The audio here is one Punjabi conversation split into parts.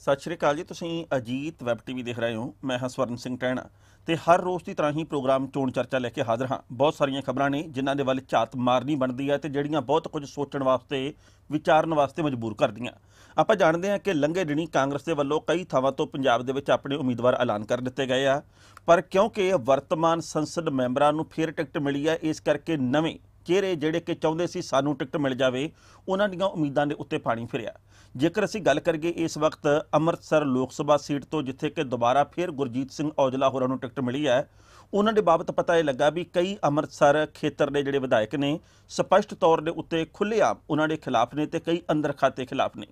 ਸਤਿ ਸ਼੍ਰੀ ਅਕਾਲ ਜੀ, ਤੁਸੀਂ ਅਜੀਤ ਵੈਬ ਟੀਵੀ ਦੇਖ ਰਹੇ ਹੋ, ਮੈਂ ਹਾਂ ਸਵਰਨ ਸਿੰਘ ਟਹਿਣਾ ਤੇ ਹਰ ਰੋਜ਼ ਦੀ ਤਰ੍ਹਾਂ ਹੀ ਪ੍ਰੋਗਰਾਮ ਚੋਣ ਚਰਚਾ ਲੈ ਕੇ ਹਾਜ਼ਰ ਹਾਂ। ਬਹੁਤ ਸਾਰੀਆਂ ਖਬਰਾਂ ਨੇ ਜਿਨ੍ਹਾਂ ਦੇ ਵੱਲ ਝਾਤ ਮਾਰਨੀ ਬਣਦੀ ਹੈ ਤੇ ਜਿਹੜੀਆਂ ਬਹੁਤ ਕੁਝ ਸੋਚਣ ਵਾਸਤੇ, ਵਿਚਾਰਨ ਵਾਸਤੇ ਮਜਬੂਰ ਕਰਦੀਆਂ। ਆਪਾਂ ਜਾਣਦੇ ਹਾਂ ਕਿ ਲੰਘੇ ਦਿਨੀ ਕਾਂਗਰਸ ਦੇ ਵੱਲੋਂ ਕਈ ਥਾਵਾਂ ਤੋਂ ਪੰਜਾਬ ਦੇ ਵਿੱਚ ਆਪਣੇ ਉਮੀਦਵਾਰ ਐਲਾਨ ਕਰ ਦਿੱਤੇ ਗਏ ਆ। ਪਰ ਕਿਉਂਕਿ ਵਰਤਮਾਨ ਸੰਸਦ ਮੈਂਬਰਾਂ ਨੂੰ ਫਿਰ ਟਿਕਟ ਮਿਲੀ ਹੈ, ਇਸ ਕਰਕੇ ਨਵੇਂ ਚਿਹਰੇ ਜਿਹੜੇ ਕਿ ਚਾਹੁੰਦੇ ਸੀ ਸਾਨੂੰ ਟਿਕਟ ਮਿਲ ਜਾਵੇ, ਉਹਨਾਂ ਦੀਆਂ ਉਮੀਦਾਂ ਦੇ ਉੱਤੇ ਪਾਣੀ ਫਿਰਿਆ। ਜੇਕਰ ਅਸੀਂ ਗੱਲ ਕਰੀਏ ਇਸ ਵਕਤ ਅੰਮ੍ਰਿਤਸਰ ਲੋਕ ਸਭਾ ਸੀਟ ਤੋਂ ਜਿੱਥੇ ਕਿ ਦੁਬਾਰਾ ਫਿਰ ਗੁਰਜੀਤ ਸਿੰਘ ਔਜਲਾ ਹੋਰਾਂ ਨੂੰ ਟਿਕਟ ਮਿਲੀ ਹੈ, ਉਹਨਾਂ ਦੇ ਬਾਬਤ ਪਤਾ ਇਹ ਲੱਗਾ ਵੀ ਕਈ ਅੰਮ੍ਰਿਤਸਰ ਖੇਤਰ ਦੇ ਜਿਹੜੇ ਵਿਧਾਇਕ ਨੇ, ਸਪਸ਼ਟ ਤੌਰ ਦੇ ਉੱਤੇ ਖੁੱਲ੍ਹੇਆਮ ਉਹਨਾਂ ਦੇ ਖਿਲਾਫ ਨੇ ਤੇ ਕਈ ਅੰਦਰ ਖਾਤੇ ਖਿਲਾਫ ਨੇ।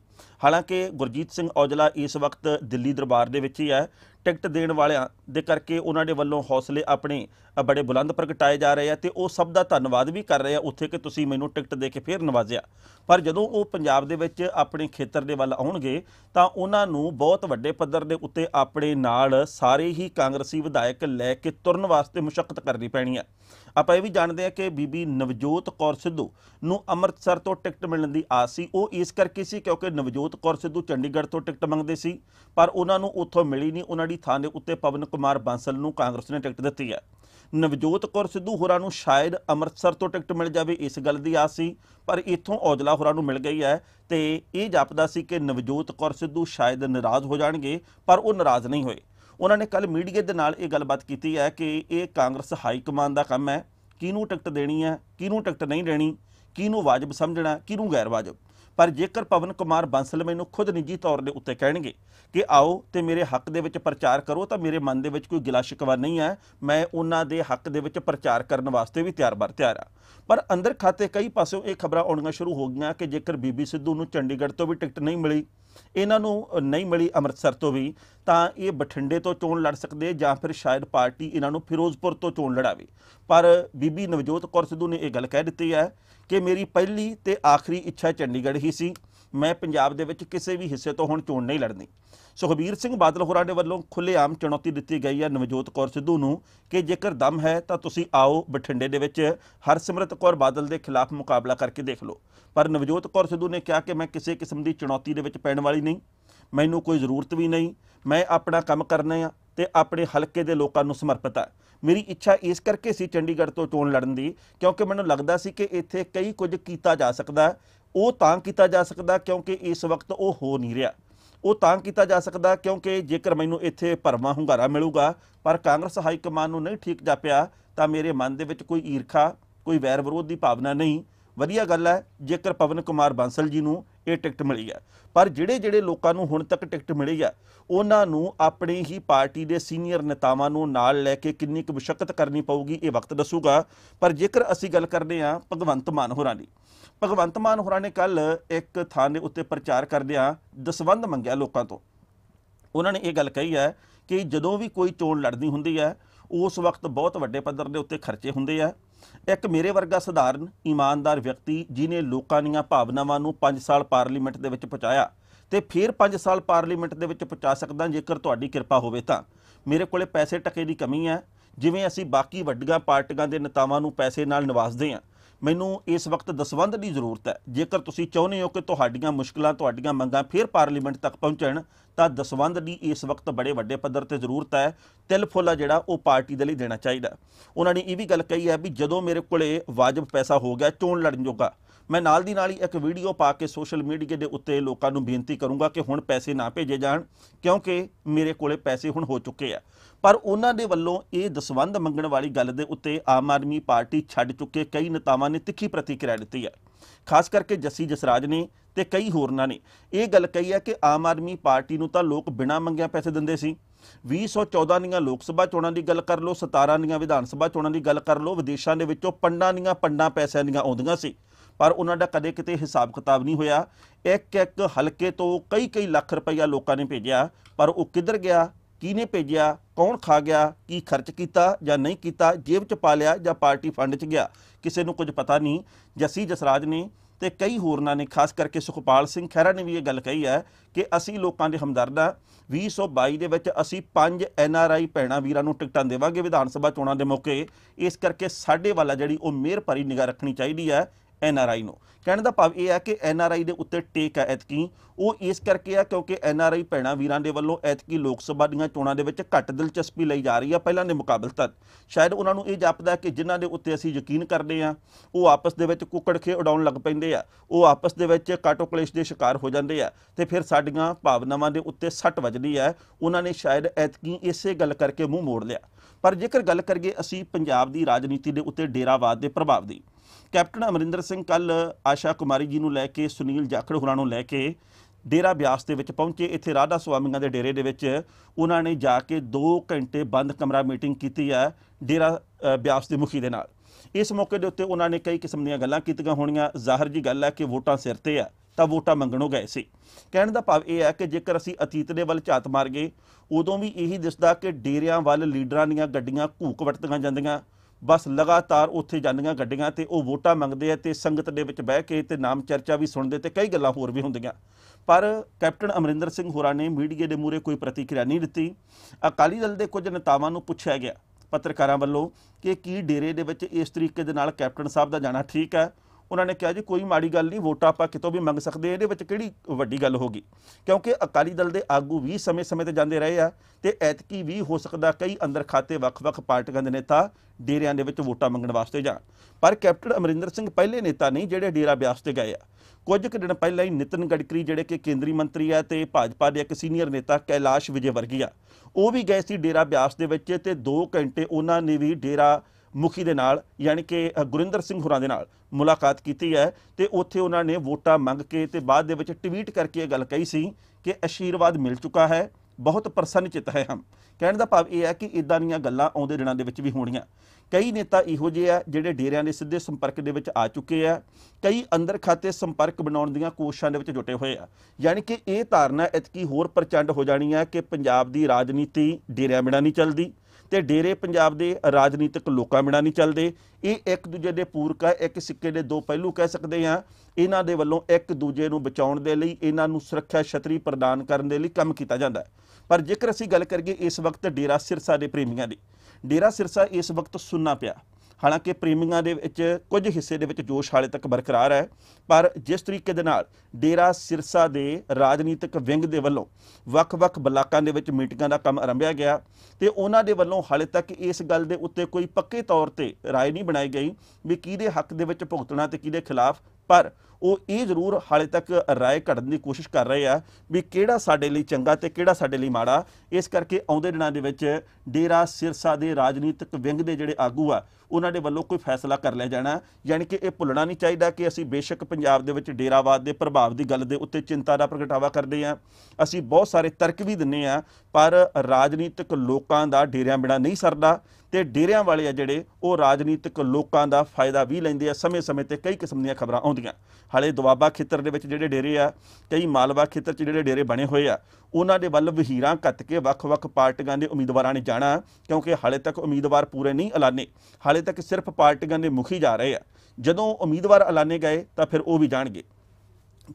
ਹਾਲਾਂਕਿ ਗੁਰਜੀਤ ਸਿੰਘ ਔਜਲਾ ਇਸ ਵਕਤ ਦਿੱਲੀ ਦਰਬਾਰ ਦੇ ਵਿੱਚ ਹੀ ਹੈ ਟਿਕਟ ਦੇਣ ਵਾਲਿਆਂ ਦੇ ਕਰਕੇ ਉਹਨਾਂ ਦੇ ਵੱਲੋਂ ਹੌਸਲੇ ਆਪਣੇ ਬੜੇ ਬੁਲੰਦ ਪ੍ਰਗਟਾਏ ਜਾ ਰਹੇ ਆ ਤੇ ਉਹ ਸਭ ਦਾ ਧੰਨਵਾਦ ਵੀ ਕਰ ਰਹੇ ਆ ਉੱਥੇ ਕਿ ਤੁਸੀਂ ਮੈਨੂੰ ਟਿਕਟ ਦੇ ਕੇ ਫੇਰ ਨਵਾਜ਼ਿਆ। ਪਰ ਜਦੋਂ ਉਹ ਪੰਜਾਬ ਦੇ ਵਿੱਚ ਆਪਣੇ ਖੇਤਰ ਦੇ ਵੱਲ ਆਉਣਗੇ, ਤਾਂ ਉਹਨਾਂ ਨੂੰ ਬਹੁਤ ਵੱਡੇ ਪੱਧਰ ਦੇ ਉੱਤੇ ਆਪਣੇ ਨਾਲ ਸਾਰੇ ਹੀ ਕਾਂਗਰਸੀ ਵਿਧਾਇਕ ਲੈ ਕੇ ਤੁਰਨ ਵਾਸਤੇ ਮੁਸ਼ਕਲ ਕਰਨੀ ਪੈਣੀ ਹੈ ਆਪਾਂ ਇਹ ਵੀ ਜਾਣਦੇ ਹਾਂ ਕਿ ਬੀਬੀ ਨਵਜੋਤ ਕੌਰ ਸਿੱਧੂ ਨੂੰ ਅੰਮ੍ਰਿਤਸਰ ਤੋਂ ਟਿਕਟ ਮਿਲਣ ਦੀ ਆਸ ਸੀ। ਉਹ ਇਸ ਕਰਕੇ ਸੀ ਕਿਉਂਕਿ ਨਵਜੋਤ ਕੌਰ ਸਿੱਧੂ ਚੰਡੀਗੜ੍ਹ ਤੋਂ ਟਿਕਟ ਮੰਗਦੇ ਸੀ, ਪਰ ਉਹਨਾਂ ਨੂੰ ਉੱਥੋਂ ਮਿਲੀ ਨਹੀਂ। ਉਹਨਾਂ ਦੀ ਥਾਂ ਦੇ ਉੱਤੇ ਪਵਨ ਕੁਮਾਰ ਬਾਂਸਲ ਨੂੰ ਕਾਂਗਰਸ ਨੇ ਟਿਕਟ ਦਿੱਤੀ ਹੈ। ਨਵਜੋਤ ਕੌਰ ਸਿੱਧੂ ਹੋਰਾਂ ਨੂੰ ਸ਼ਾਇਦ ਅੰਮ੍ਰਿਤਸਰ ਤੋਂ ਟਿਕਟ ਮਿਲ ਜਾਵੇ, ਇਸ ਗੱਲ ਦੀ ਆਸ ਸੀ, ਪਰ ਇੱਥੋਂ ਔਜਲਾ ਹੋਰਾਂ ਨੂੰ ਮਿਲ ਗਈ ਹੈ ਤੇ ਇਹ ਜਾਪਦਾ ਸੀ ਕਿ ਨਵਜੋਤ ਕੌਰ ਸਿੱਧੂ ਸ਼ਾਇਦ ਨਾਰਾਜ਼ ਹੋ ਜਾਣਗੇ, ਪਰ ਉਹ ਨਾਰਾਜ਼ ਨਹੀਂ ਹੋਏ। ਉਹਨਾਂ ਨੇ ਕੱਲ ਮੀਡੀਆ ਦੇ ਨਾਲ ਇਹ ਗੱਲਬਾਤ ਕੀਤੀ ਹੈ ਕਿ ਇਹ ਕਾਂਗਰਸ ਹਾਈ ਕਮਾਂਡ ਦਾ ਕੰਮ ਹੈ। ਕਿਹਨੂੰ ਟਿਕਟ ਦੇਣੀ ਹੈ, ਕਿਹਨੂੰ ਟਿਕਟ ਨਹੀਂ ਦੇਣੀ, ਕਿਹਨੂੰ ਵਾਜਬ ਸਮਝਣਾ, ਕਿਹਨੂੰ ਗੈਰ ਵਾਜਬ ਪਰ ਜੇਕਰ ਪਵਨ ਕੁਮਾਰ ਬੰਸਲ ਮੈਨੂੰ ਖੁਦ ਨਿੱਜੀ ਤੌਰ ਦੇ ਉੱਤੇ ਕਹਿਣਗੇ ਕਿ ਆਓ ਤੇ ਮੇਰੇ ਹੱਕ ਦੇ ਵਿੱਚ ਪ੍ਰਚਾਰ ਕਰੋ ਤਾਂ ਮੇਰੇ ਮਨ ਦੇ ਵਿੱਚ ਕੋਈ ਗਿਲਾ ਸ਼ਿਕਵਾ ਨਹੀਂ ਹੈ। ਮੈਂ ਉਹਨਾਂ ਦੇ ਹੱਕ ਦੇ ਵਿੱਚ ਪ੍ਰਚਾਰ ਕਰਨ ਵਾਸਤੇ ਵੀ ਤਿਆਰ-ਬਰ ਤਿਆਰ ਆ ਪਰ ਅੰਦਰ ਖਾਤੇ ਕਈ ਪਾਸਿਓਂ ਇਹ ਖਬਰਾਂ ਆਉਣੀਆਂ ਸ਼ੁਰੂ ਹੋ ਗਈਆਂ ਕਿ ਜੇਕਰ ਬੀਬੀ ਸਿੱਧੂ ਨੂੰ ਚੰਡੀਗੜ੍ਹ ਤੋਂ ਵੀ ਟਿਕਟ ਨਹੀਂ ਮਿਲੀ ਇਹਨਾਂ ਨੂੰ ਨਹੀਂ ਮਿਲੀ ਅੰਮ੍ਰਿਤਸਰ ਤੋਂ ਵੀ, ਤਾਂ ਇਹ ਬਠਿੰਡੇ ਤੋਂ ਚੋਣ ਲੜ ਸਕਦੇ ਜਾਂ ਫਿਰ ਸ਼ਾਇਦ ਪਾਰਟੀ ਇਹਨਾਂ ਨੂੰ ਫਿਰੋਜ਼ਪੁਰ ਤੋਂ ਚੋਣ ਲੜਾਵੇ। ਪਰ ਬੀਬੀ ਨਵਜੋਤ ਕੌਰ ਸਿੱਧੂ ਨੇ ਇਹ ਗੱਲ ਕਹਿ ਦਿੱਤੀ ਹੈ ਕਿ ਮੇਰੀ ਪਹਿਲੀ ਤੇ ਆਖਰੀ ਇੱਛਾ ਚੰਡੀਗੜ੍ਹ ਹੀ ਸੀ। ਮੈਂ ਪੰਜਾਬ ਦੇ ਵਿੱਚ ਕਿਸੇ ਵੀ ਹਿੱਸੇ ਤੋਂ ਹੁਣ ਚੋਣ ਨਹੀਂ ਲੜਨੀ। ਸੁਖਬੀਰ ਸਿੰਘ ਬਾਦਲ ਹੋਰਾਂ ਦੇ ਵੱਲੋਂ ਖੁੱਲ੍ਹੇਆਮ ਚੁਣੌਤੀ ਦਿੱਤੀ ਗਈ ਹੈ। ਨਵਜੋਤ ਕੌਰ ਸਿੱਧੂ ਨੂੰ ਕਿ ਜੇਕਰ ਦਮ ਹੈ ਤਾਂ ਤੁਸੀਂ ਆਓ ਬਠਿੰਡੇ ਦੇ ਵਿੱਚ ਹਰਸਿਮਰਤ ਕੌਰ ਬਾਦਲ ਦੇ ਖਿਲਾਫ ਮੁਕਾਬਲਾ ਕਰਕੇ ਦੇਖ ਲਓ। ਪਰ ਨਵਜੋਤ ਕੌਰ ਸਿੱਧੂ ਨੇ ਕਿਹਾ ਕਿ ਮੈਂ ਕਿਸੇ ਕਿਸਮ ਦੀ ਚੁਣੌਤੀ ਦੇ ਵਿੱਚ ਪੈਣ ਵਾਲੀ ਨਹੀਂ। ਮੈਨੂੰ ਕੋਈ ਜ਼ਰੂਰਤ ਵੀ ਨਹੀਂ। ਮੈਂ ਆਪਣਾ ਕੰਮ ਕਰਨਾ ਆ ਤੇ ਆਪਣੇ ਹਲਕੇ ਦੇ ਲੋਕਾਂ ਨੂੰ ਸਮਰਪਿਤ ਹੈ ਮੇਰੀ ਇੱਛਾ ਇਸ ਕਰਕੇ ਸੀ ਚੰਡੀਗੜ੍ਹ ਤੋਂ ਚੋਣ ਲੜਨ ਦੀ ਕਿਉਂਕਿ ਮੈਨੂੰ ਲੱਗਦਾ ਸੀ ਕਿ ਇੱਥੇ ਕਈ ਕੁਝ ਕੀਤਾ ਜਾ ਸਕਦਾ। ਉਹ ਤਾਂ ਕੀਤਾ ਜਾ ਸਕਦਾ ਕਿਉਂਕਿ ਇਸ ਵਕਤ ਉਹ ਹੋ ਨਹੀਂ ਰਿਹਾ। ਉਹ ਤਾਂ ਕੀਤਾ ਜਾ ਸਕਦਾ ਕਿਉਂਕਿ ਜੇਕਰ ਮੈਨੂੰ ਇੱਥੇ ਭਰਮਾ ਹੁੰਗਾਰਾ ਮਿਲੂਗਾ, ਪਰ ਕਾਂਗਰਸ ਹਾਈ ਕਮਾਨ ਨੂੰ ਨਹੀਂ ਠੀਕ ਜਾਪਿਆ, ਤਾਂ ਮੇਰੇ ਮਨ ਦੇ ਵਿੱਚ ਕੋਈ ਈਰਖਾ, ਕੋਈ ਵੈਰ ਵਿਰੋਧ ਦੀ ਭਾਵਨਾ ਨਹੀਂ। ਵਧੀਆ ਗੱਲ ਹੈ, ਜੇਕਰ ਪਵਨ ਕੁਮਾਰ ਬਾਂਸਲ ਜੀ ਨੂੰ ਇਹ ਟਿਕਟ ਮਿਲੀ ਹੈ ਪਰ ਜਿਹੜੇ ਜਿਹੜੇ ਲੋਕਾਂ ਨੂੰ ਹੁਣ ਤੱਕ ਟਿਕਟ ਮਿਲੀ ਹੈ ਉਹਨਾਂ ਨੂੰ ਆਪਣੀ ਹੀ ਪਾਰਟੀ ਦੇ ਸੀਨੀਅਰ ਨੇਤਾਵਾਂ ਨੂੰ ਨਾਲ ਲੈ ਕੇ ਕਿੰਨੀ ਕੁ ਮੁਸ਼ਕਲ ਕਰਨੀ ਪਊਗੀ ਇਹ ਵਕਤ ਦੱਸੂਗਾ। ਪਰ ਜੇਕਰ ਅਸੀਂ ਗੱਲ ਕਰਦੇ ਹਾਂ ਭਗਵੰਤ ਮਾਨ ਹੋਰਾਂ ਦੀ, ਭਗਵੰਤ ਮਾਨ ਹੋਰਾਂ ਨੇ ਕੱਲ ਇੱਕ ਥਾਂ ਦੇ ਉੱਤੇ ਪ੍ਰਚਾਰ ਕਰਦਿਆਂ ਦਸਵੰਧ ਮੰਗਿਆ ਲੋਕਾਂ ਤੋਂ। ਉਹਨਾਂ ਨੇ ਇਹ ਗੱਲ ਕਹੀ ਹੈ ਕਿ ਜਦੋਂ ਵੀ ਕੋਈ ਚੋਣ ਲੜਨੀ ਹੁੰਦੀ ਹੈ, ਉਸ ਵਕਤ ਬਹੁਤ ਵੱਡੇ ਪੱਧਰ ਦੇ ਉੱਤੇ ਖਰਚੇ ਹੁੰਦੇ ਆ ਇੱਕ ਮੇਰੇ ਵਰਗਾ ਸਧਾਰਨ, ਇਮਾਨਦਾਰ ਵਿਅਕਤੀ ਜਿਨੇ ਲੋਕਾਂ ਦੀਆਂ ਭਾਵਨਾਵਾਂ ਨੂੰ 5 ਸਾਲ ਪਾਰਲੀਮੈਂਟ ਦੇ ਵਿੱਚ ਪਹੁੰਚਾਇਆ ਤੇ ਫਿਰ 5 ਸਾਲ ਪਾਰਲੀਮੈਂਟ ਦੇ ਵਿੱਚ ਪਹੁੰਚਾ ਸਕਦਾ ਜੇਕਰ ਤੁਹਾਡੀ ਕਿਰਪਾ ਹੋਵੇ ਤਾਂ। ਮੇਰੇ ਕੋਲੇ ਪੈਸੇ ਟਕੇ ਦੀ ਕਮੀ ਹੈ। ਜਿਵੇਂ ਅਸੀਂ ਬਾਕੀ ਵੱਡੀਆਂ ਪਾਰਟੀਆਂ ਦੇ ਨੇਤਾਵਾਂ ਨੂੰ ਪੈਸੇ ਨਾਲ ਨਵਾਜ਼ਦੇ ਹਾਂ, ਮੈਨੂੰ ਇਸ ਵਕਤ ਦਸਵੰਧ ਦੀ ਜ਼ਰੂਰਤ ਹੈ। ਜੇਕਰ ਤੁਸੀਂ ਚਾਹੁੰਦੇ ਹੋ ਕਿ ਤੁਹਾਡੀਆਂ ਮੁਸ਼ਕਲਾਂ, ਤੁਹਾਡੀਆਂ ਮੰਗਾਂ ਫਿਰ ਪਾਰਲੀਮੈਂਟ ਤੱਕ ਪਹੁੰਚਣ ਤਾਂ ਦਸਵੰਧ ਦੀ ਇਸ ਵਕਤ ਬੜੇ ਵੱਡੇ ਪੱਧਰ ਤੇ ਜ਼ਰੂਰਤ ਹੈ, ਤਿਲ ਫੁੱਲ ਆ ਜਿਹੜਾ ਉਹ ਪਾਰਟੀ ਦੇ ਲਈ ਦੇਣਾ ਚਾਹੀਦਾ ਉਹਨਾਂ ਨੇ ਇਹ ਵੀ ਗੱਲ ਕਹੀ ਹੈ ਵੀ ਜਦੋਂ ਮੇਰੇ ਕੋਲੇ ਵਾਜਬ ਪੈਸਾ ਹੋ ਗਿਆ, ਚੋਣ ਲੜਨ ਜੋਗਾ ਮੈਂ ਨਾਲ ਦੀ ਨਾਲ ਹੀ ਇੱਕ ਵੀਡੀਓ ਪਾ ਕੇ ਸੋਸ਼ਲ ਮੀਡੀਆ ਦੇ ਉੱਤੇ ਲੋਕਾਂ ਨੂੰ ਬੇਨਤੀ ਕਰੂੰਗਾ ਕਿ ਹੁਣ ਪੈਸੇ ਨਾ ਭੇਜੇ ਜਾਣ, ਕਿਉਂਕਿ ਮੇਰੇ ਕੋਲੇ ਪੈਸੇ ਹੁਣ ਹੋ ਚੁੱਕੇ ਆ। ਪਰ ਉਹਨਾਂ ਦੇ ਵੱਲੋਂ ਇਹ ਦਸਵੰਧ ਮੰਗਣ ਵਾਲੀ ਗੱਲ ਦੇ ਉੱਤੇ ਆਮ ਆਦਮੀ ਪਾਰਟੀ ਛੱਡ ਚੁੱਕੇ ਕਈ ਨੇਤਾਵਾਂ ਨੇ ਤਿੱਖੀ ਪ੍ਰਤੀਕਿਰਿਆ ਦਿੱਤੀ ਹੈ ਖਾਸ ਕਰਕੇ ਜੱਸੀ ਜਸਰਾਜ ਨੇ ਤੇ ਕਈ ਹੋਰਨਾਂ ਨੇ। ਇਹ ਗੱਲ ਕਹੀ ਹੈ ਕਿ ਆਮ ਆਦਮੀ ਪਾਰਟੀ ਨੂੰ ਤਾਂ ਲੋਕ ਬਿਨਾਂ ਮੰਗਿਆ ਪੈਸੇ ਦਿੰਦੇ ਸੀ। 2014 ਦੀਆਂ ਲੋਕ ਸਭਾ ਚੋਣਾਂ ਦੀ ਗੱਲ ਕਰ ਲਓ 17 ਦੀਆਂ ਵਿਧਾਨ ਸਭਾ ਚੋਣਾਂ ਦੀ ਗੱਲ ਕਰ ਲਓ, ਵਿਦੇਸ਼ਾਂ ਦੇ ਵਿੱਚੋਂ ਪੰਡਾਂ ਦੀਆਂ ਪੰਡਾਂ ਪੈਸਿਆਂ ਦੀਆਂ ਆਉਂਦੀਆਂ ਸੀ। ਪਰ ਉਹਨਾਂ ਦਾ ਕਦੇ ਕਿਤੇ ਹਿਸਾਬ ਕਿਤਾਬ ਨਹੀਂ ਹੋਇਆ। ਇੱਕ ਇੱਕ ਹਲਕੇ ਤੋਂ ਕਈ ਕਈ ਲੱਖ ਰੁਪਈਆ ਲੋਕਾਂ ਨੇ ਭੇਜਿਆ, ਪਰ ਉਹ ਕਿੱਧਰ ਗਿਆ, ਕਿਹਨੇ ਭੇਜਿਆ, ਕੌਣ ਖਾ ਗਿਆ, ਕੀ ਖਰਚ ਕੀਤਾ ਜਾਂ ਨਹੀਂ ਕੀਤਾ, ਜੇਬ 'ਚ ਪਾ ਲਿਆ ਜਾਂ ਪਾਰਟੀ ਫੰਡ 'ਚ ਗਿਆ, ਕਿਸੇ ਨੂੰ ਕੁਝ ਪਤਾ ਨਹੀਂ। ਜੱਸੀ ਜਸਰਾਜ ਨੇ ਤੇ ਕਈ ਹੋਰਨਾਂ ਨੇ, ਖਾਸ ਕਰਕੇ ਸੁਖਪਾਲ ਸਿੰਘ ਖਹਿਰਾ ਨੇ ਵੀ ਇਹ ਗੱਲ ਕਹੀ ਹੈ ਕਿ ਅਸੀਂ ਲੋਕਾਂ ਦੇ ਹਮਦਰਦ ਆ 2022 ਦੇ ਵਿੱਚ ਅਸੀਂ ਪੰਜ ਐਨ ਆਰ ਆਈ ਭੈਣਾਂ ਵੀਰਾਂ ਨੂੰ ਟਿਕਟਾਂ ਦੇਵਾਂਗੇ ਵਿਧਾਨ ਸਭਾ ਚੋਣਾਂ ਦੇ ਮੌਕੇ। ਇਸ ਕਰਕੇ ਸਾਡੇ ਵਾਲਾ ਜਿਹੜੀ ਉਹ ਮਿਹਰ ਭਰੀ ਨਿਗਾਹ ਰੱਖਣੀ ਚਾਹੀਦੀ ਹੈ ਐਨ ਆਰ ਆਈ ਨੂੰ। ਕਹਿਣ ਦਾ ਭਾਵ ਇਹ ਹੈ ਕਿ ਐਨ ਆਰ ਆਈ ਦੇ ਉੱਤੇ ਟੇਕ ਹੈ ਐਤਕੀ। ਉਹ ਇਸ ਕਰਕੇ ਆ ਕਿਉਂਕਿ ਐਨ ਆਰ ਆਈ ਭੈਣਾਂ ਵੀਰਾਂ ਦੇ ਵੱਲੋਂ ਐਤਕੀ ਲੋਕ ਸਭਾ ਦੀਆਂ ਚੋਣਾਂ ਦੇ ਵਿੱਚ ਘੱਟ ਦਿਲਚਸਪੀ ਲਈ ਜਾ ਰਹੀ ਆ ਪਹਿਲਾਂ ਦੇ ਮੁਕਾਬਲਤਨ ਸ਼ਾਇਦ ਉਹਨਾਂ ਨੂੰ ਇਹ ਜਾਪਦਾ ਕਿ ਜਿਨ੍ਹਾਂ ਦੇ ਉੱਤੇ ਅਸੀਂ ਯਕੀਨ ਕਰਦੇ ਆ ਉਹ ਆਪਸ ਦੇ ਵਿੱਚ ਕੁੱਕੜ ਖੇ ਉਡਾਉਣ ਲੱਗ ਪੈਂਦੇ ਆ। ਉਹ ਆਪਸ ਦੇ ਵਿੱਚ ਕਾਟੋ ਕਲੇਸ਼ ਦੇ ਸ਼ਿਕਾਰ ਹੋ ਜਾਂਦੇ ਆ ਤੇ ਫਿਰ ਸਾਡੀਆਂ ਭਾਵਨਾਵਾਂ ਦੇ ਉੱਤੇ ਸੱਟ ਵੱਜਦੀ ਹੈ। ਉਹਨਾਂ ਨੇ ਸ਼ਾਇਦ ਐਤਕੀ ਇਸੇ ਗੱਲ ਕਰਕੇ ਮੂੰਹ ਮੋੜ ਲਿਆ। ਪਰ ਜੇਕਰ ਗੱਲ ਕਰੀਏ ਅਸੀਂ ਪੰਜਾਬ ਦੀ ਰਾਜਨੀਤੀ ਦੇ ਉੱਤੇ ਡੇਰਾਵਾਦ ਦੇ ਪ੍ਰਭਾਵ ਦੀ ਕੈਪਟਨ ਅਮਰਿੰਦਰ ਸਿੰਘ ਕੱਲ ਆਸ਼ਾ ਕੁਮਾਰੀ ਜੀ ਨੂੰ ਲੈ ਕੇ ਸੁਨੀਲ ਜਾਖੜ ਹੋਰਾਂ ਨੂੰ ਲੈ ਕੇ ਡੇਰਾ ਬਿਆਸ ਦੇ ਵਿੱਚ ਪਹੁੰਚੇ। ਇੱਥੇ ਰਾਧਾ ਸੁਆਮੀਆਂ ਦੇ ਡੇਰੇ ਦੇ ਵਿੱਚ ਉਹਨਾਂ ਨੇ ਜਾ ਕੇ 2 ਘੰਟੇ ਬੰਦ ਕਮਰਾ ਮੀਟਿੰਗ ਕੀਤੀ ਹੈ ਡੇਰਾ ਬਿਆਸ ਦੇ ਮੁਖੀ ਦੇ ਨਾਲ। ਇਸ ਮੌਕੇ ਦੇ ਉੱਤੇ ਉਹਨਾਂ ਨੇ ਕਈ ਕਿਸਮ ਦੀਆਂ ਗੱਲਾਂ ਕੀਤੀਆਂ ਹੋਣੀਆਂ। ਜ਼ਾਹਰ ਜੀ ਗੱਲ ਹੈ ਕਿ ਵੋਟਾਂ ਸਿਰ ਤੇ ਆ ਤਾਂ ਵੋਟਾਂ ਮੰਗਣੋਂ ਗਏ ਸੀ। ਕਹਿਣ ਦਾ ਭਾਵ ਇਹ ਹੈ ਕਿ ਜੇਕਰ ਅਸੀਂ ਅਤੀਤ ਦੇ ਵੱਲ ਝਾਤ ਮਾਰ ਗਏ, ਉਦੋਂ ਵੀ ਇਹੀ ਦਿਸਦਾ ਕਿ ਡੇਰਿਆਂ ਵੱਲ ਲੀਡਰਾਂ ਦੀਆਂ ਗੱਡੀਆਂ ਘੂਕ ਵਰਤੀਆਂ ਜਾਂਦੀਆਂ। ਬਸ ਲਗਾਤਾਰ ਉੱਥੇ ਜਾਂਦੀਆਂ ਗੱਡੀਆਂ ਤੇ ਉਹ ਵੋਟਾਂ ਮੰਗਦੇ ਆ ਤੇ ਸੰਗਤ ਦੇ ਵਿੱਚ ਬਹਿ ਕੇ ਤੇ ਨਾਮ ਚਰਚਾ ਵੀ ਸੁਣਦੇ ਤੇ ਕਈ ਗੱਲਾਂ ਹੋਰ ਵੀ ਹੁੰਦੀਆਂ। ਪਰ ਕੈਪਟਨ ਅਮਰਿੰਦਰ ਸਿੰਘ ਹੋਰਾਂ ਨੇ ਮੀਡੀਆ ਦੇ ਮੂਹਰੇ ਕੋਈ ਪ੍ਰਤੀਕਿਰਿਆ ਨਹੀਂ ਦਿੱਤੀ। ਅਕਾਲੀ ਦਲ ਦੇ ਕੁਝ ਨੇਤਾਵਾਂ ਨੂੰ ਪੁੱਛਿਆ ਗਿਆ। ਪੱਤਰਕਾਰਾਂ ਵੱਲੋਂ ਕਿ ਕੀ ਡੇਰੇ ਦੇ ਵਿੱਚ ਇਸ ਤਰੀਕੇ ਦੇ ਨਾਲ ਕੈਪਟਨ ਸਾਹਿਬ ਦਾ ਜਾਣਾ ਠੀਕ ਹੈ? ਉਹਨਾਂ ਨੇ ਕਿਹਾ ਜੀ, ਕੋਈ ਮਾੜੀ ਗੱਲ ਨਹੀਂ, ਵੋਟਾਂ ਆਪਾਂ ਕਿਤੋਂ ਵੀ ਮੰਗ ਸਕਦੇ ਇਹਦੇ ਵਿੱਚ ਕਿਹੜੀ ਵੱਡੀ ਗੱਲ ਹੋਗੀ ਕਿਉਂਕਿ ਅਕਾਲੀ ਦਲ ਦੇ ਆਗੂ ਵੀ ਸਮੇਂ-ਸਮੇਂ ਤੇ ਜਾਂਦੇ ਰਹੇ ਆ ਤੇ ਐਤਕੀ ਵੀ ਹੋ ਸਕਦਾ ਕਈ ਅੰਦਰ ਖਾਤੇ ਵੱਖ-ਵੱਖ ਪਾਰਟੀਆਂ ਦੇ ਨੇਤਾ ਡੇਰਿਆਂ ਦੇ ਵਿੱਚ ਵੋਟਾਂ ਮੰਗਣ ਵਾਸਤੇ ਜਾਣ। ਪਰ ਕੈਪਟਨ ਅਮਰਿੰਦਰ ਸਿੰਘ ਪਹਿਲੇ ਨੇਤਾ ਨਹੀਂ, ਜਿਹੜੇ ਡੇਰਾ ਬਿਆਸ ਤੇ ਗਏ ਆ। ਕੁਝ ਕੁ ਦਿਨ ਪਹਿਲਾਂ ਹੀ ਨਿਤਨ ਗਡਕਰੀ, ਜਿਹੜੇ ਕਿ ਕੇਂਦਰੀ ਮੰਤਰੀ ਆ ਤੇ ਭਾਜਪਾ ਦੇ ਇੱਕ ਸੀਨੀਅਰ ਨੇਤਾ ਕੈਲਾਸ਼ ਵਿਜੇ ਵਰਗੀਆ ਉਹ ਵੀ ਗਏ ਸੀ ਡੇਰਾ ਬਿਆਸ ਦੇ ਵਿੱਚ ਤੇ 2 ਘੰਟੇ ਉਹਨਾਂ ਨੇ ਵੀ ਡੇਰਾ ਮੁਖੀ ਦੇ ਨਾਲ, ਯਾਨੀ ਕਿ ਗੁਰਿੰਦਰ ਸਿੰਘ ਹੋਰਾਂ ਦੇ ਨਾਲ ਮੁਲਾਕਾਤ ਕੀਤੀ ਹੈ ਤੇ ਉੱਥੇ ਉਹਨਾਂ ਨੇ ਵੋਟਾਂ ਮੰਗ ਕੇ ਤੇ ਬਾਅਦ ਦੇ ਵਿੱਚ ਟਵੀਟ ਕਰਕੇ ਇਹ ਗੱਲ ਕਹੀ ਸੀ ਕਿ ਆਸ਼ੀਰਵਾਦ ਮਿਲ ਚੁੱਕਾ ਹੈ, ਬਹੁਤ ਪ੍ਰਸੰਨ ਚਿਤ ਹੈ ਹਮ। ਕਹਿਣ ਦਾ ਭਾਵ ਇਹ ਹੈ ਕਿ ਇਦਾਂ ਦੀਆਂ ਗੱਲਾਂ ਆਉਂਦੇ ਦਿਨਾਂ ਦੇ ਵਿੱਚ ਵੀ ਹੋਣੀਆਂ। ਕਈ ਨੇਤਾ ਇਹੋ ਜਿਹੇ ਆ ਜਿਹੜੇ ਡੇਰਿਆਂ ਦੇ ਸਿੱਧੇ ਸੰਪਰਕ ਦੇ ਵਿੱਚ ਆ ਚੁੱਕੇ ਆ। ਕਈ ਅੰਦਰ ਖਾਤੇ ਸੰਪਰਕ ਬਣਾਉਣ ਦੀਆਂ ਕੋਸ਼ਿਸ਼ਾਂ ਦੇ ਵਿੱਚ ਜੁਟੇ ਹੋਏ ਆ। ਯਾਨੀ ਕਿ ਇਹ ਧਾਰਨਾ ਇਤਕੀ ਹੋਰ ਪ੍ਰਚੰਡ ਹੋ ਜਾਣੀ ਹੈ ਕਿ ਪੰਜਾਬ ਦੀ ਰਾਜਨੀਤੀ ਡੇਰਿਆਂ ਬਿਨਾਂ ਨਹੀਂ ਚੱਲਦੀ ਤੇ ਡੇਰੇ ਪੰਜਾਬ ਦੇ ਰਾਜਨੀਤਿਕ ਲੋਕਾਂ ਬਿਨਾਂ ਨਹੀਂ ਚੱਲਦੇ। ਇਹ ਇੱਕ ਦੂਜੇ ਦੇ ਪੂਰਕ ਹੈ ਇੱਕ ਸਿੱਕੇ ਦੇ ਦੋ ਪਹਿਲੂ ਕਹਿ ਸਕਦੇ ਆ। ਇਹਨਾਂ ਦੇ ਵੱਲੋਂ ਇੱਕ ਦੂਜੇ ਨੂੰ ਬਚਾਉਣ ਦੇ ਲਈ, ਇਹਨਾਂ ਨੂੰ ਸੁਰੱਖਿਆ ਛਤਰੀ ਪ੍ਰਦਾਨ ਕਰਨ ਦੇ ਲਈ ਕੰਮ ਕੀਤਾ ਜਾਂਦਾ। ਪਰ ਜੇਕਰ ਅਸੀਂ ਗੱਲ ਕਰੀਏ ਇਸ ਵਕਤ ਡੇਰਾ ਸਿਰਸਾ ਦੇ ਪ੍ਰੇਮੀਆਂ ਦੀ ਡੇਰਾ ਸਿਰਸਾ ਇਸ ਵਕਤ ਸੁੰਨਾ ਪਿਆ ਹਾਲਾਂਕਿ ਪ੍ਰੇਮੀਆਂ ਦੇ ਵਿੱਚ ਕੁਝ ਹਿੱਸੇ ਦੇ ਵਿੱਚ ਜੋਸ਼ ਹਾਲੇ ਤੱਕ ਬਰਕਰਾਰ ਹੈ ਪਰ ਜਿਸ ਤਰੀਕੇ ਦੇ ਨਾਲ ਡੇਰਾ ਸਿਰਸਾ ਦੇ ਰਾਜਨੀਤਿਕ ਵਿੰਗ ਦੇ ਵੱਲੋਂ ਵੱਖ-ਵੱਖ ਬਲਾਕਾਂ ਦੇ ਵਿੱਚ ਮੀਟਿੰਗਾਂ ਦਾ ਕੰਮ ਆਰੰਭਿਆ ਗਿਆ ਤੇ ਉਹਨਾਂ ਦੇ ਵੱਲੋਂ ਹਾਲੇ ਤੱਕ ਇਸ ਗੱਲ ਦੇ ਉੱਤੇ ਕੋਈ ਪੱਕੇ ਤੌਰ ਤੇ رائے ਨਹੀਂ ਬਣਾਈ ਗਈ ਵੀ ਕਿਹਦੇ ਹੱਕ ਦੇ ਵਿੱਚ ਭੁਗਤਣਾ ਤੇ ਕਿਹਦੇ ਖਿਲਾਫ ਪਰ ਉਹ ਇਹ ਜ਼ਰੂਰ ਹਾਲੇ ਤੱਕ ਰਾਏ ਘੜਨ ਦੀ ਕੋਸ਼ਿਸ਼ ਕਰ ਰਹੇ ਆ ਵੀ ਕਿਹੜਾ ਸਾਡੇ ਲਈ ਚੰਗਾ ਤੇ ਕਿਹੜਾ ਸਾਡੇ ਲਈ ਮਾੜਾ। ਇਸ ਕਰਕੇ ਆਉਂਦੇ ਦਿਨਾਂ ਦੇ ਵਿੱਚ ਡੇਰਾ ਸਿਰਸਾ ਦੇ ਰਾਜਨੀਤਿਕ ਵਿੰਗ ਦੇ ਜਿਹੜੇ ਆਗੂ ਆ, ਉਹਨਾਂ ਦੇ ਵੱਲੋਂ ਕੋਈ ਫੈਸਲਾ ਕਰ ਲਿਆ ਜਾਣਾ। ਯਾਨੀ ਕਿ ਇਹ ਭੁੱਲਣਾ ਨਹੀਂ ਚਾਹੀਦਾ ਕਿ ਅਸੀਂ ਬੇਸ਼ੱਕ ਪੰਜਾਬ ਦੇ ਵਿੱਚ ਡੇਰਾਵਾਦ ਦੇ ਪ੍ਰਭਾਵ ਦੀ ਗੱਲ ਦੇ ਉੱਤੇ ਚਿੰਤਾ ਦਾ ਪ੍ਰਗਟਾਵਾ ਕਰਦੇ ਆ। ਅਸੀਂ ਬਹੁਤ ਸਾਰੇ ਤਰਕ ਵੀ ਦਿੰਨੇ ਆ, ਪਰ ਰਾਜਨੀਤਿਕ ਲੋਕਾਂ ਦਾ ਡੇਰਿਆਂ ਬਿਨਾਂ ਨਹੀਂ ਸਰਦਾ ਤੇ ਡੇਰਿਆਂ ਵਾਲੇ ਆ ਜਿਹੜੇ, ਉਹ ਰਾਜਨੀਤਿਕ ਲੋਕਾਂ ਦਾ ਫਾਇਦਾ ਵੀ ਲੈਂਦੇ ਆ। ਸਮੇਂ-ਸਮੇਂ ਤੇ ਕਈ ਕਿਸਮ ਦੀਆਂ ਖਬਰਾਂ ਆਉਂਦੀਆਂ। ਹਾਲੇ ਦੁਆਬਾ ਖੇਤਰ ਦੇ ਵਿੱਚ ਜਿਹੜੇ ਡੇਰੇ ਆ, ਕਈ ਮਾਲਵਾ ਖੇਤਰ 'ਚ ਜਿਹੜੇ ਡੇਰੇ ਬਣੇ ਹੋਏ ਆ, ਉਹਨਾਂ ਦੇ ਵੱਲ ਵਹੀਰਾਂ ਕੱਤ ਕੇ ਵੱਖ-ਵੱਖ ਪਾਰਟੀਆਂ ਦੇ ਉਮੀਦਵਾਰਾਂ ਨੇ ਜਾਣਾ, ਕਿਉਂਕਿ ਹਾਲੇ ਤੱਕ ਉਮੀਦਵਾਰ ਪੂਰੇ ਨਹੀਂ ਐਲਾਨੇ। ਹਾਲੇ ਤੱਕ ਸਿਰਫ ਪਾਰਟੀਆਂ ਦੇ ਮੁਖੀ ਜਾ ਰਹੇ ਆ। ਜਦੋਂ ਉਮੀਦਵਾਰ ਐਲਾਨੇ ਗਏ, ਤਾਂ ਫਿਰ ਉਹ ਵੀ ਜਾਣਗੇ।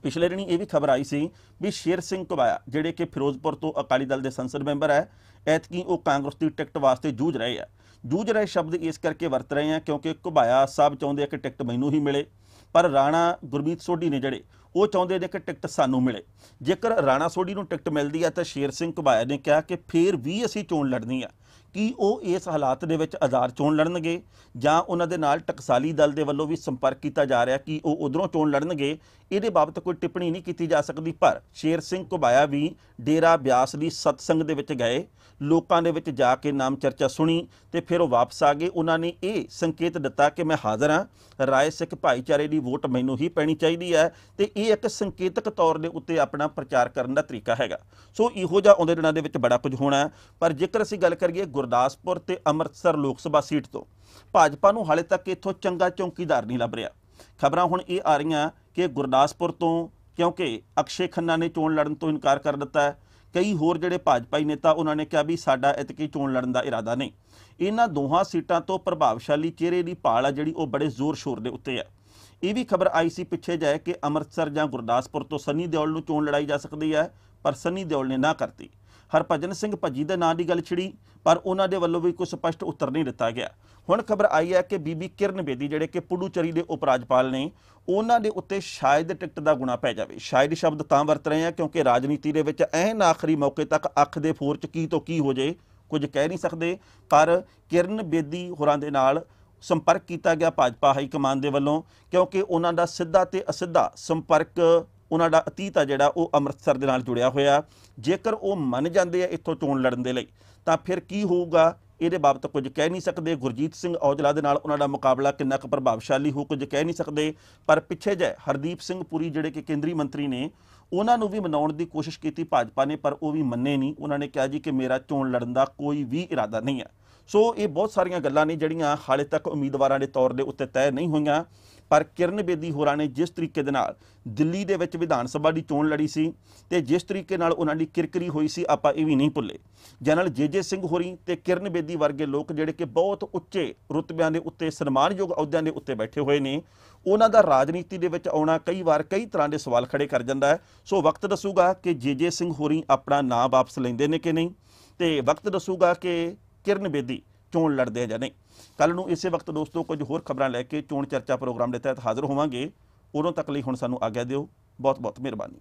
ਪਿਛਲੇ ਦਿਨੀ ਇਹ ਵੀ ਖਬਰ ਆਈ ਸੀ ਵੀ ਸ਼ੇਰ ਸਿੰਘ ਘੁਬਾਇਆ, ਜਿਹੜੇ ਕਿ ਫਿਰੋਜ਼ਪੁਰ ਤੋਂ ਅਕਾਲੀ ਦਲ ਦੇ ਸੰਸਦ ਮੈਂਬਰ ਹੈ ਐਤਕੀ ਉਹ ਕਾਂਗਰਸ ਦੀ ਟਿਕਟ ਵਾਸਤੇ ਜੂਝ ਰਹੇ ਆ। ਜੂਝ ਰਹੇ ਸ਼ਬਦ ਇਸ ਕਰਕੇ ਵਰਤ ਰਹੇ ਆ ਕਿਉਂਕਿ ਘੁਬਾਇਆ ਸਾਹਿਬ ਚਾਹੁੰਦੇ ਆ ਕਿ ਟਿਕਟ ਮੈਨੂੰ ਹੀ ਮਿਲੇ। ਪਰ ਰਾਣਾ ਗੁਰਮੀਤ ਸੋਢੀ ਨੇ ਜਿਹੜੇ, ਉਹ ਚਾਹੁੰਦੇ ਨੇ ਕਿ ਟਿਕਟ ਸਾਨੂੰ ਮਿਲੇ। ਜੇਕਰ ਰਾਣਾ ਸੋਢੀ ਨੂੰ ਟਿਕਟ ਮਿਲਦੀ ਹੈ ਤਾਂ ਸ਼ੇਰ ਸਿੰਘ ਘੁਬਾਇਆ ਨੇ ਕਿਹਾ ਕਿ ਫੇਰ ਵੀ ਅਸੀਂ ਚੋਣ ਲੜਨੀ ਆ। ਕਿ ਉਹ ਇਸ ਹਾਲਾਤ ਦੇ ਵਿੱਚ ਆਜ਼ਾਦ ਚੋਣ ਲੜਨਗੇ? ਜਾਂ ਉਹਨਾਂ ਦੇ ਨਾਲ ਟਕਸਾਲੀ ਦਲ ਦੇ ਵੱਲੋਂ ਵੀ ਸੰਪਰਕ ਕੀਤਾ ਜਾ ਰਿਹਾ ਕਿ ਉਹ ਉਧਰੋਂ ਚੋਣ ਲੜਨਗੇ? ਇਹਦੇ ਬਾਬਤ ਕੋਈ ਟਿੱਪਣੀ ਨਹੀਂ ਕੀਤੀ ਜਾ ਸਕਦੀ, ਪਰ ਸ਼ੇਰ ਸਿੰਘ ਘੁਬਾਇਆ ਵੀ ਡੇਰਾ ਬਿਆਸ ਦੀ ਸਤਸੰਗ ਦੇ ਵਿੱਚ ਗਏ। ਲੋਕਾਂ ਦੇ ਵਿੱਚ ਜਾ ਕੇ ਨਾਮ ਚਰਚਾ ਸੁਣੀ ਤੇ ਫਿਰ ਉਹ ਵਾਪਸ ਆ ਗਏ। ਉਹਨਾਂ ਨੇ ਇਹ ਸੰਕੇਤ ਦਿੱਤਾ ਕਿ ਮੈਂ ਹਾਜ਼ਰ ਹਾਂ। ਰਾਏ ਸਿੱਖ ਭਾਈਚਾਰੇ ਦੀ ਵੋਟ ਮੈਨੂੰ ਹੀ ਪੈਣੀ ਚਾਹੀਦੀ ਹੈ ਤੇ ਇਹ ਇੱਕ ਸੰਕੇਤਕ ਤੌਰ ਦੇ ਉੱਤੇ ਆਪਣਾ ਪ੍ਰਚਾਰ ਕਰਨ ਦਾ ਤਰੀਕਾ ਹੈਗਾ। ਸੋ ਇਹੋ ਜਿਹਾ ਆਉਂਦੇ ਦਿਨਾਂ ਦੇ ਵਿੱਚ ਬੜਾ ਕੁਝ ਹੋਣਾ ਪਰ ਜੇਕਰ ਅਸੀਂ ਗੱਲ ਕਰੀਏ ਗੁਰਦਾਸਪੁਰ ਤੇ ਅੰਮ੍ਰਿਤਸਰ ਲੋਕ ਸਭਾ ਸੀਟ ਤੋਂ, ਭਾਜਪਾ ਨੂੰ ਹਾਲੇ ਤੱਕ ਇੱਥੋਂ ਚੰਗਾ ਚੌਕੀਦਾਰ ਨਹੀਂ ਲੱਭ ਰਿਹਾ। ਖਬਰਾਂ ਹੁਣ ਇਹ ਆ ਰਹੀਆਂ ਕਿ ਗੁਰਦਾਸਪੁਰ ਤੋਂ ਕਿਉਂਕਿ ਅਕਸ਼ੇ ਖੰਨਾ ਨੇ ਚੋਣ ਲੜਨ ਤੋਂ ਇਨਕਾਰ ਕਰ ਦਿੱਤਾ ਹੈ। ਕਈ ਹੋਰ ਜਿਹੜੇ ਭਾਜਪਾਈ ਨੇਤਾ ਉਹਨਾਂ ਨੇ ਕਿਹਾ ਵੀ ਸਾਡਾ ਇਤਕੀ ਚੋਣ ਲੜਨ ਦਾ ਇਰਾਦਾ ਨਹੀਂ। ਇਹਨਾਂ ਦੋਹਾਂ ਸੀਟਾਂ ਤੋਂ ਪ੍ਰਭਾਵਸ਼ਾਲੀ ਚਿਹਰੇ ਦੀ ਭਾਲ ਆ ਜਿਹੜੀ ਉਹ ਬੜੇ ਜ਼ੋਰ ਸ਼ੋਰ ਦੇ ਉੱਤੇ ਆ। ਇਹ ਵੀ ਖਬਰ ਆਈ ਸੀ ਪਿੱਛੇ ਜਾਏ ਕਿ ਅੰਮ੍ਰਿਤਸਰ ਜਾਂ ਗੁਰਦਾਸਪੁਰ ਤੋਂ ਸੰਨੀ ਦਿਓਲ ਨੂੰ ਚੋਣ ਲੜਾਈ ਜਾ ਸਕਦੀ ਹੈ, ਪਰ ਸੰਨੀ ਦਿਓਲ ਨੇ ਨਾ ਕਰਤੀ। ਹਰਭਜਨ ਸਿੰਘ ਭੱਜੀ ਦੇ ਨਾਂ ਦੀ ਗੱਲ ਛਿੜੀ, ਪਰ ਉਹਨਾਂ ਦੇ ਵੱਲੋਂ ਵੀ ਕੋਈ ਸਪਸ਼ਟ ਉੱਤਰ ਨਹੀਂ ਦਿੱਤਾ ਗਿਆ। ਹੁਣ ਖਬਰ ਆਈ ਹੈ ਕਿ ਬੀਬੀ ਕਿਰਨ ਬੇਦੀ, ਜਿਹੜੇ ਕਿ ਪੁਡੂਚਰੀ ਦੇ ਉਪ ਰਾਜਪਾਲ ਨੇ, ਉਹਨਾਂ ਦੇ ਉੱਤੇ ਸ਼ਾਇਦ ਟਿਕਟ ਦਾ ਗੁਣਾ ਪੈ ਜਾਵੇ। ਸ਼ਾਇਦ ਸ਼ਬਦ ਤਾਂ ਵਰਤ ਰਹੇ ਆ ਕਿਉਂਕਿ ਰਾਜਨੀਤੀ ਦੇ ਵਿੱਚ ਐਨ ਆਖਰੀ ਮੌਕੇ ਤੱਕ ਅੱਖ ਦੇ ਫੋਰ ਚ ਕੀ ਤੋਂ ਕੀ ਹੋ ਜੇ, ਕੁਝ ਕਹਿ ਨਹੀਂ ਸਕਦੇ। ਪਰ ਕਿਰਨ ਬੇਦੀ ਹੋਰਾਂ ਦੇ ਨਾਲ ਸੰਪਰਕ ਕੀਤਾ ਗਿਆ ਭਾਜਪਾ ਹਾਈ ਕਮਾਨ ਦੇ ਵੱਲੋਂ, ਕਿਉਂਕਿ ਉਹਨਾਂ ਦਾ ਸਿੱਧਾ ਤੇ ਅਸਿੱਧਾ ਸੰਪਰਕ ਉਹਨਾਂ ਦਾ ਅਤੀਤ ਆ ਜਿਹੜਾ ਉਹ ਅੰਮ੍ਰਿਤਸਰ ਦੇ ਨਾਲ ਜੁੜਿਆ ਹੋਇਆ। ਜੇਕਰ ਉਹ ਮੰਨ ਜਾਂਦੇ ਆ ਇੱਥੋਂ ਚੋਣ ਲੜਨ ਦੇ ਲਈ, ਤਾਂ ਫਿਰ ਕੀ ਹੋਊਗਾ? ਇਹਦੇ ਬਾਬਤ ਕੁਝ ਕਹਿ ਨਹੀਂ ਸਕਦੇ। ਗੁਰਜੀਤ ਸਿੰਘ ਔਜਲਾ ਦੇ ਨਾਲ ਉਹਨਾਂ ਦਾ ਮੁਕਾਬਲਾ ਕਿੰਨਾ ਕੁ ਪ੍ਰਭਾਵਸ਼ਾਲੀ ਹੋ ਕੁਝ ਕਹਿ ਨਹੀਂ ਸਕਦੇ। ਪਰ ਪਿੱਛੇ ਜੇ ਹਰਦੀਪ ਸਿੰਘ ਪੁਰੀ ਜਿਹੜੇ ਕਿ ਕੇਂਦਰੀ ਮੰਤਰੀ ਨੇ, ਉਹਨਾਂ ਨੂੰ ਵੀ ਮਨਾਉਣ ਦੀ ਕੋਸ਼ਿਸ਼ ਕੀਤੀ। ਭਾਜਪਾ ਨੇ, ਪਰ ਉਹ ਵੀ ਮੰਨੇ ਨਹੀਂ। ਉਹਨਾਂ ਨੇ ਕਿਹਾ ਜੀ ਕਿ ਮੇਰਾ ਚੋਣ ਲੜਨ ਦਾ ਕੋਈ ਵੀ ਇਰਾਦਾ ਨਹੀਂ ਹੈ ਸੋ ਇਹ ਬਹੁਤ ਸਾਰੀਆਂ ਗੱਲਾਂ ਨੇ ਜਿਹੜੀਆਂ ਹਾਲੇ ਤੱਕ ਉਮੀਦਵਾਰਾਂ ਦੇ ਤੌਰ ਦੇ ਉੱਤੇ ਤੈਅ ਨਹੀਂ ਹੋਈਆਂ। ਪਰ ਕਿਰਨ ਬੇਦੀ ਹੋਰਾਂ ਨੇ ਜਿਸ ਤਰੀਕੇ ਦੇ ਨਾਲ ਦਿੱਲੀ ਦੇ ਵਿੱਚ ਵਿਧਾਨ ਸਭਾ ਦੀ ਚੋਣ ਲੜੀ ਸੀ ਤੇ ਜਿਸ ਤਰੀਕੇ ਨਾਲ ਉਹਨਾਂ ਦੀ ਕਿਰਕਰੀ ਹੋਈ ਸੀ, ਆਪਾਂ ਇਹ ਵੀ ਨਹੀਂ ਭੁੱਲੇ। ਜਨਰਲ ਜੇਜੇ ਸਿੰਘ ਹੋਰੀ ਤੇ ਕਿਰਨ ਬੇਦੀ ਵਰਗੇ ਲੋਕ ਜਿਹੜੇ ਕਿ ਬਹੁਤ ਉੱਚੇ ਰੁਤਬਿਆਂ ਦੇ ਉੱਤੇ, ਸਨਮਾਨਯੋਗ ਅਹੁਦਿਆਂ ਦੇ ਉੱਤੇ ਬੈਠੇ ਹੋਏ ਨੇ, ਉਹਨਾਂ ਦਾ ਰਾਜਨੀਤੀ ਦੇ ਵਿੱਚ ਆਉਣਾ ਕਈ ਵਾਰ ਕਈ ਤਰ੍ਹਾਂ ਦੇ ਸਵਾਲ ਖੜੇ ਕਰ ਜਾਂਦਾ ਹੈ। ਸੋ ਵਕਤ ਦੱਸੂਗਾ ਕਿ ਜੇਜੇ ਸਿੰਘ ਹੋਰੀ ਆਪਣਾ ਨਾਂ ਵਾਪਸ ਲੈਂਦੇ ਨੇ ਕਿ ਨਹੀਂ ਤੇ ਵਕਤ ਦੱਸੂਗਾ ਕਿ ਕਿਰਨ ਬੇਦੀ ਚੋਣ ਲੜਦੇ ਆ ਜਾਂ ਨਹੀਂ? ਕੱਲ ਨੂੰ ਇਸੇ ਵਕਤ ਦੋਸਤੋ ਕੁਝ ਹੋਰ ਖਬਰਾਂ ਲੈ ਕੇ ਚੋਣ ਚਰਚਾ ਪ੍ਰੋਗਰਾਮ ਦੇ ਤਹਿਤ ਹਾਜ਼ਰ ਹੋਵਾਂਗੇ। ਉਦੋਂ ਤੱਕ ਲਈ ਹੁਣ ਸਾਨੂੰ ਆਗਿਆ ਦਿਓ। ਬਹੁਤ ਬਹੁਤ ਮਿਹਰਬਾਨੀ।